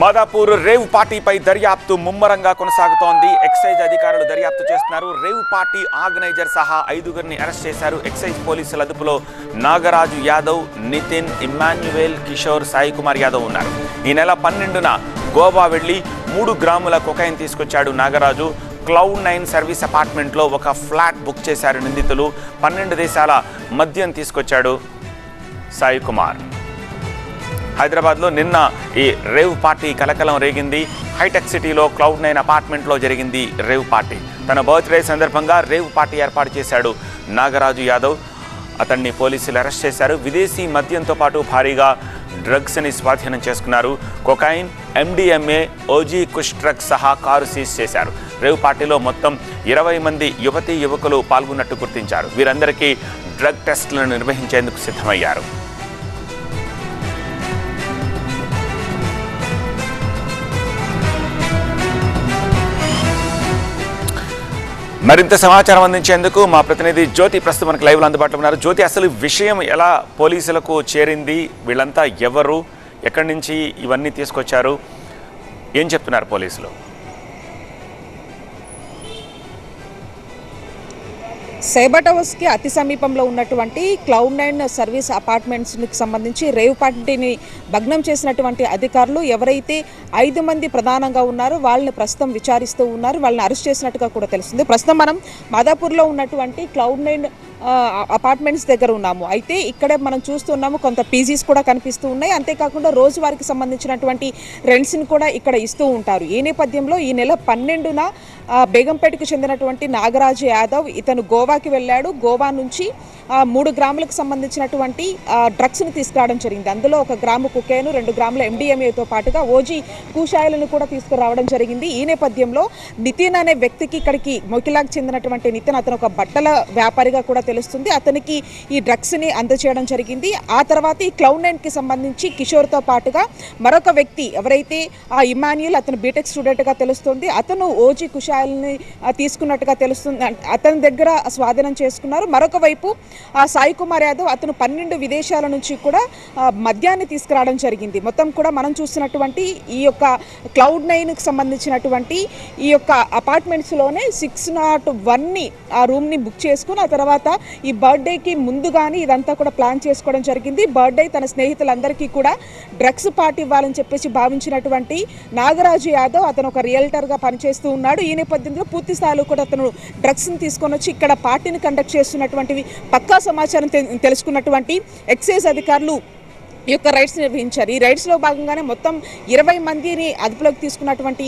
Madhapur rave పార్టీపై దర్యాప్తు ముమ్మరంగా కొనసాగుతోంది. ఎక్సైజ్ అధికారులు దర్యాప్తు చేస్తున్నారు. రేవ్ పార్టీ ఆర్గనైజర్ సహా ఐదుగురిని అరెస్ట్ చేశారు. ఎక్సైజ్ పోలీసుల అదుపులో నాగరాజు యాదవ్ నితిన్ ఇమాన్యువేల్ కిషోర్ సాయి కుమార్ యాదవ్ ఉన్నారు. ఈ నెల పన్నెండున గోవా వెళ్ళి మూడు గ్రాముల కొకైన్ తీసుకొచ్చాడు నాగరాజు. క్లౌడ్ నైన్ సర్వీస్ అపార్ట్మెంట్లో ఒక ఫ్లాట్ బుక్ చేశారు నిందితులు. పన్నెండు దేశాల మద్యం తీసుకొచ్చాడు సాయి కుమార్. హైదరాబాద్లో నిన్న ఈ రేవ్ పార్టీ కలకలం రేగింది. హైటెక్ సిటీలో క్లౌడ్ నైన్ అపార్ట్మెంట్లో జరిగింది రేవ్ పార్టీ. తన బర్త్డే సందర్భంగా రేవ్ పార్టీ ఏర్పాటు చేశాడు నాగరాజు యాదవ్. అతన్ని పోలీసులు అరెస్ట్ చేశారు. విదేశీ మద్యంతో పాటు భారీగా డ్రగ్స్ని స్వాధీనం చేసుకున్నారు. Cocaine MDMA OG kush drugs సహా కారు సీజ్ చేశారు. రేవ్ పార్టీలో మొత్తం ఇరవై మంది యువతీ యువకులు పాల్గొన్నట్టు గుర్తించారు. వీరందరికీ డ్రగ్ టెస్టులను నిర్వహించేందుకు సిద్ధమయ్యారు. మరింత సమాచారం అందించేందుకు మా ప్రతినిధి జ్యోతి ప్రస్తుతం మనకు లైవ్లో అందుబాటులో ఉన్నారు. జ్యోతి అసలు విషయం ఎలా పోలీసులకు చేరింది? వీళ్ళంతా ఎవరు? ఎక్కడి నుంచి ఇవన్నీ తీసుకొచ్చారు? ఏం చెప్తున్నారు పోలీసులు? సైబర్ టవర్స్కి అతి సమీపంలో ఉన్నటువంటి క్లౌడ్ నైన్ సర్వీస్ అపార్ట్మెంట్స్కి సంబంధించి రేవ్ పార్టీని భగ్నం చేసినటువంటి అధికారులు ఎవరైతే ఐదు మంది ప్రధానంగా ఉన్నారో వాళ్ళని ప్రస్తుతం విచారిస్తూ ఉన్నారు. వాళ్ళని అరెస్ట్ చేసినట్టుగా కూడా తెలుస్తుంది. ప్రస్తుతం మనం మాదాపూర్లో ఉన్నటువంటి క్లౌడ్ నైన్ అపార్ట్మెంట్స్ దగ్గర ఉన్నాము. అయితే ఇక్కడే మనం చూస్తున్నాము కొంత పీజీస్ కూడా కనిపిస్తూ ఉన్నాయి. అంతేకాకుండా రోజువారికి సంబంధించినటువంటి రెంట్స్ని కూడా ఇక్కడ ఇస్తూ ఉంటారు. ఈ నేపథ్యంలో ఈ నెల పన్నెండున బేగంపేటకు చెందినటువంటి నాగరాజు యాదవ్ ఇతను గోవా గోవాకి వెళ్ళాడు. గోవా నుంచి మూడు గ్రాములకు సంబంధించినటువంటి డ్రగ్స్ని తీసుకురావడం జరిగింది. అందులో ఒక గ్రాము కుకేను రెండు గ్రాముల ఎండిఎంఏతో పాటుగా ఓజీ కూషాయిలను కూడా తీసుకురావడం జరిగింది. ఈ నేపథ్యంలో నితిన్ అనే వ్యక్తికి ఇక్కడికి మొకిలాకు చెందినటువంటి నితిన్ అతను ఒక బట్టల వ్యాపారిగా కూడా తెలుస్తుంది. అతనికి ఈ డ్రగ్స్ని అందచేయడం జరిగింది. ఆ తర్వాత ఈ క్లౌడ్ నైన్కి సంబంధించి కిషోర్తో పాటుగా మరొక వ్యక్తి ఎవరైతే ఆ ఇమాన్యుల్ అతను బీటెక్ స్టూడెంట్గా తెలుస్తుంది. అతను ఓజీ కుషాయిల్ని తీసుకున్నట్టుగా తెలుస్తుంది. అతని దగ్గర స్వాధీనం చేసుకున్నారు. మరొక వైపు ఆ సాయి కుమార్ యాదవ్ అతను పన్నెండు విదేశాల నుంచి కూడా మద్యాన్ని తీసుకురావడం జరిగింది. మొత్తం కూడా మనం చూస్తున్నటువంటి ఈ యొక్క క్లౌడ్ నైన్కి సంబంధించినటువంటి ఈ యొక్క అపార్ట్మెంట్స్లోనే సిక్స్ నాట్ వన్ని ఆ రూమ్ని బుక్ చేసుకుని ఆ తర్వాత ఈ బర్త్డేకి ముందుగానే ఇదంతా కూడా ప్లాన్ చేసుకోవడం జరిగింది. బర్త్డే తన స్నేహితులందరికీ కూడా డ్రగ్స్ పార్టీ ఇవ్వాలని చెప్పేసి భావించినటువంటి నాగరాజు యాదవ్ అతను ఒక రియల్టర్గా పనిచేస్తూ ఉన్నాడు. ఈ నేపథ్యంలో పూర్తి స్థాయిలో కూడా అతను డ్రగ్స్ని తీసుకొని వచ్చి ఇక్కడ పార్టీని కండక్ట్ చేస్తున్నటువంటివి పక్కా సమాచారం తె- తెలుసుకున్నటువంటి ఎక్సైజ్ అధికారులు ఈ యొక్క రైడ్స్ నిర్వహించారు. ఈ రైడ్స్లో భాగంగానే మొత్తం ఇరవై మందిని అదుపులోకి తీసుకున్నటువంటి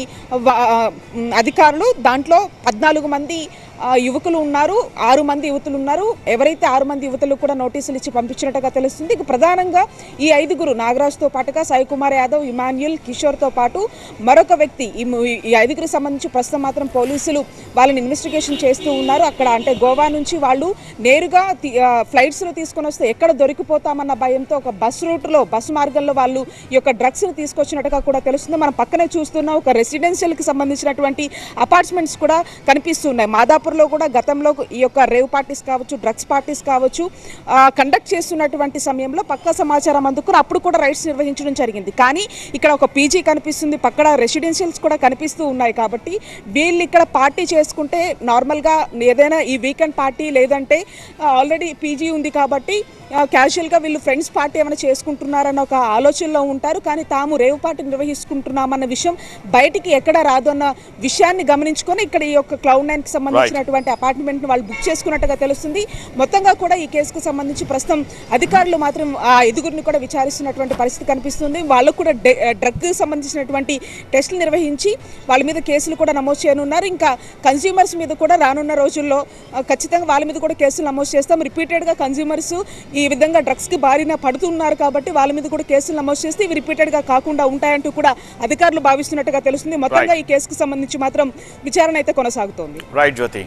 అధికారులు దాంట్లో పద్నాలుగు మంది యువకులు ఉన్నారు ఆరు మంది యువతులు ఉన్నారు. ఎవరైతే ఆరు మంది యువతులు కూడా నోటీసులు ఇచ్చి పంపించినట్టుగా తెలుస్తుంది. ఇక ప్రధానంగా ఈ ఐదుగురు నాగరాజుతో పాటుగా సాయి కుమార్ యాదవ్ ఇమాన్యుల్ కిషోర్తో పాటు మరొక వ్యక్తి ఈ ఐదుగురు ఈ సంబంధించి ప్రస్తుతం మాత్రం పోలీసులు వాళ్ళని ఇన్వెస్టిగేషన్ చేస్తూ ఉన్నారు. అక్కడ అంటే గోవా నుంచి వాళ్ళు నేరుగా ఫ్లైట్స్లో తీసుకొని వస్తే ఎక్కడ దొరికిపోతామన్న భయంతో ఒక బస్ రూట్లో బస్సు మార్గంలో వాళ్ళు ఈ యొక్క డ్రగ్స్ని తీసుకొచ్చినట్టుగా కూడా తెలుస్తుంది. మనం పక్కనే చూస్తున్న ఒక రెసిడెన్షియల్కి సంబంధించినటువంటి అపార్ట్మెంట్స్ కూడా కనిపిస్తున్నాయి మాదాపూర్లో కూడా గతంలో ఈ యొక్క రేవ్ పార్టీస్ కావచ్చు డ్రగ్స్ పార్టీస్ కావచ్చు కండక్ట్ చేస్తున్నటువంటి సమయంలో పక్కా సమాచారం అందుకుని అప్పుడు కూడా రైట్స్ నిర్వహించడం జరిగింది. కానీ ఇక్కడ ఒక పీజీ కనిపిస్తుంది పక్కన రెసిడెన్షియల్స్ కూడా కనిపిస్తూ ఉన్నాయి కాబట్టి వీళ్ళు ఇక్కడ పార్టీ చేసుకుంటే నార్మల్గా ఏదైనా ఈ వీకెండ్ పార్టీ లేదంటే ఆల్రెడీ పీజీ ఉంది కాబట్టి క్యాజువల్గా వీళ్ళు ఫ్రెండ్స్ పార్టీ ఏమైనా చేసుకుంటున్నారన్న ఒక ఆలోచనలో ఉంటారు. కానీ తాము రేవ్ పార్టీ నిర్వహిస్తున్నామన్న విషయం బయటికి ఎక్కడ రాదు అన్న విషయాన్ని గమనించుకొని ఇక్కడ ఈ యొక్క క్లౌడ్ నైన్కి సంబంధించినటువంటి అపార్ట్మెంట్ని వాళ్ళు బుక్ చేసుకున్నట్టుగా తెలుస్తుంది. మొత్తంగా కూడా ఈ కేసుకు సంబంధించి ప్రస్తుతం అధికారులు మాత్రం ఆ ఐదుగురిని కూడా విచారిస్తున్నటువంటి పరిస్థితి కనిపిస్తుంది. వాళ్ళకు కూడా డ్రగ్ సంబంధించినటువంటి టెస్టులు నిర్వహించి వాళ్ళ మీద కేసులు కూడా నమోదు చేయనున్నారు. ఇంకా కన్జ్యూమర్స్ మీద కూడా రానున్న రోజుల్లో ఖచ్చితంగా వాళ్ళ మీద కూడా కేసులు నమోదు చేస్తాం. రిపీటెడ్గా కన్జ్యూమర్స్ ఈ విధంగా డ్రగ్స్కి బారిన పడుతున్నారు కాబట్టి వాళ్ళ మీద కూడా కేసులు నమోదు చేస్తే ఇవి రిపీటెడ్గా కాకుండా ఉంటాయంటూ కూడా అధికారులు భావిస్తున్నట్టుగా తెలుస్తుంది. మొత్తంగా ఈ కేసుకు సంబంధించి మాత్రం విచారణ అయితే కొనసాగుతోంది. రైట్ జ్యోతి